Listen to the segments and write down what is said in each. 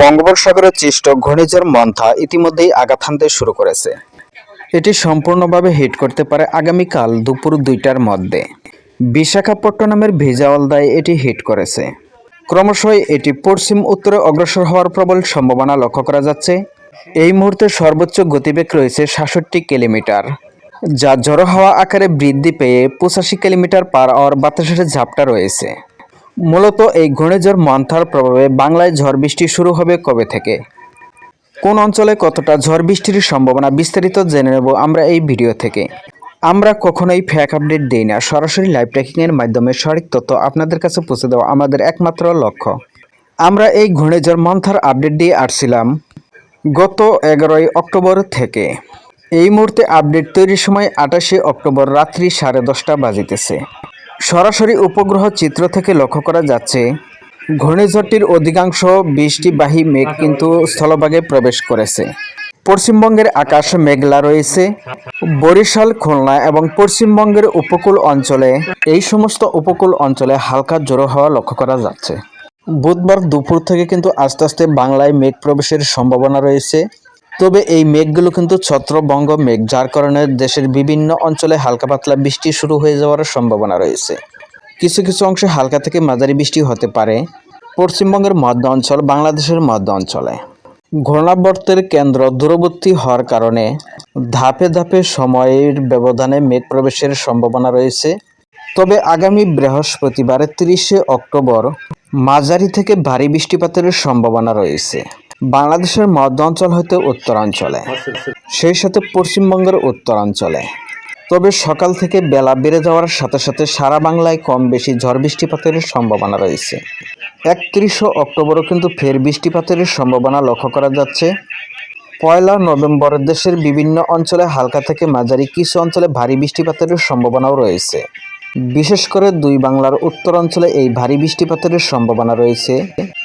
বঙ্গোপসাগরে সৃষ্ট ঘূর্ণিঝড় মন্থা ইতিমধ্যেই আঘাত হানতে শুরু করেছে। এটি সম্পূর্ণভাবে হিট করতে পারে আগামীকাল দুপুর দুইটার মধ্যে। বিশাখাপট্টনমের ভেজাওয়ালদায় এটি হিট করেছে। ক্রমশই এটি পশ্চিম উত্তরে অগ্রসর হওয়ার প্রবল সম্ভাবনা লক্ষ্য করা যাচ্ছে। এই মুহূর্তে সর্বোচ্চ গতিবেগ রয়েছে সাতষট্টি কিলোমিটার, যা ঝড়ো হওয়া আকারে বৃদ্ধি পেয়ে পঁচাশি কিলোমিটার পার আওয়ার বাতাসের ঝাপটা রয়েছে। মূলত এই ঘূর্ণিঝড় মন্থার প্রভাবে বাংলায় ঝড় বৃষ্টি শুরু হবে কবে থেকে? কোন অঞ্চলে কতটা ঝড় বৃষ্টির সম্ভাবনা বিস্তারিত জেনে নেব আমরা এই ভিডিও থেকে। আমরা কখনোই ফ্যাক আপডেট দিই না, সরাসরি লাইভ ট্র্যাকিংয়ের মাধ্যমে সঠিক তথ্য আপনাদের কাছে পৌঁছে দেওয়া আমাদের একমাত্র লক্ষ্য। আমরা এই ঘূর্ণিঝড় মন্থার আপডেট দিয়ে আসছিলাম গত এগারোই অক্টোবর থেকে। এই মুহূর্তে আপডেট তৈরির সময় আটাশে অক্টোবর রাত্রি সাড়ে দশটা বাজিতেছে। সরাসরি উপগ্রহ চিত্র থেকে লক্ষ্য করা যাচ্ছে, ঘূর্ণিঝড়টির অধিকাংশ বৃষ্টিবাহী মেঘ কিন্তু স্থলভাগে প্রবেশ করেছে। পশ্চিমবঙ্গের আকাশ মেঘলা রয়েছে। বরিশাল, খুলনা এবং পশ্চিমবঙ্গের উপকূল অঞ্চলে, এই সমস্ত উপকূল অঞ্চলে হালকা জোরো হওয়া লক্ষ্য করা যাচ্ছে। বুধবার দুপুর থেকে কিন্তু আস্তে আস্তে বাংলায় মেঘ প্রবেশের সম্ভাবনা রয়েছে। তবে এই মেঘগুলো কিন্তু ছত্রবঙ্গ মেঘ, যার কারণে দেশের বিভিন্ন অঞ্চলে হালকা পাতলা বৃষ্টি শুরু হয়ে যাওয়ার সম্ভাবনা রয়েছে। কিছু কিছু অংশে হালকা থেকে মাঝারি বৃষ্টি হতে পারে পশ্চিমবঙ্গের মধ্য অঞ্চল, বাংলাদেশের মধ্য অঞ্চলে। ঘূর্ণাবর্তের কেন্দ্র দূরবর্তী হওয়ার কারণে ধাপে ধাপে সময়ের ব্যবধানে মেঘ প্রবেশের সম্ভাবনা রয়েছে। তবে আগামী বৃহস্পতিবার, তিরিশে অক্টোবর মাঝারি থেকে ভারী বৃষ্টিপাতের সম্ভাবনা রয়েছে। বাংলাদেশের মধ্য অঞ্চল হতে উত্তরাঞ্চলে, সেই সাথে পশ্চিমবঙ্গের উত্তরাঞ্চলে। তবে সকাল থেকে বেলা বেড়ে যাওয়ার সাথে সাথে সারা বাংলায় কম বেশি ঝড় বৃষ্টিপাতের সম্ভাবনা রয়েছে। একত্রিশে অক্টোবরও কিন্তু ফের বৃষ্টিপাতের সম্ভাবনা লক্ষ্য করা যাচ্ছে। পয়লা নভেম্বর দেশের বিভিন্ন অঞ্চলে হালকা থেকে মাঝারি কিছু অঞ্চলে ভারী বৃষ্টিপাতের সম্ভাবনাও রয়েছে। বিশেষ করে দুই বাংলার উত্তরাঞ্চলে এই ভারী বৃষ্টিপাতের সম্ভাবনা রয়েছে।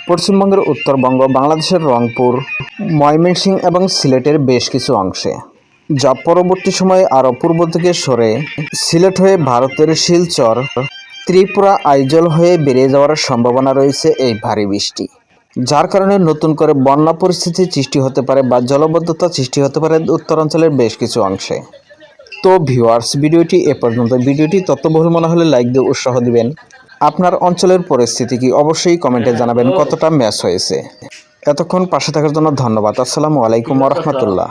পশ্চিমবঙ্গের উত্তরবঙ্গ, বাংলাদেশের রংপুর ময়মনসিংহ এবং সিলেটের বেশ কিছু অংশে। যা পরবর্তী সময়ে আরও পূর্ব থেকে সরে সিলেট হয়ে ভারতের শিলচর, ত্রিপুরা আইজল হয়ে বেরিয়ে যাওয়ার সম্ভাবনা রয়েছে এই ভারী বৃষ্টি। যার কারণে নতুন করে বন্যা পরিস্থিতি সৃষ্টি হতে পারে বা জলবদ্ধতা সৃষ্টি হতে পারে উত্তরাঞ্চলের বেশ কিছু অংশে। তো ভিউয়ার্স ভিডিওটি এ পর্যন্ত। ভিডিওটি তত্ত্ববহুল মনে হলে লাইক দিয়ে উৎসাহ দিবেন। আপনার অঞ্চলের পরিস্থিতি কি অবশ্যই কমেন্টে জানাবেন, কতটা ম্যাচ হয়েছে। এতক্ষণ পাশে থাকার জন্য ধন্যবাদ। আসসালামু আলাইকুম রহমতুল্লাহ।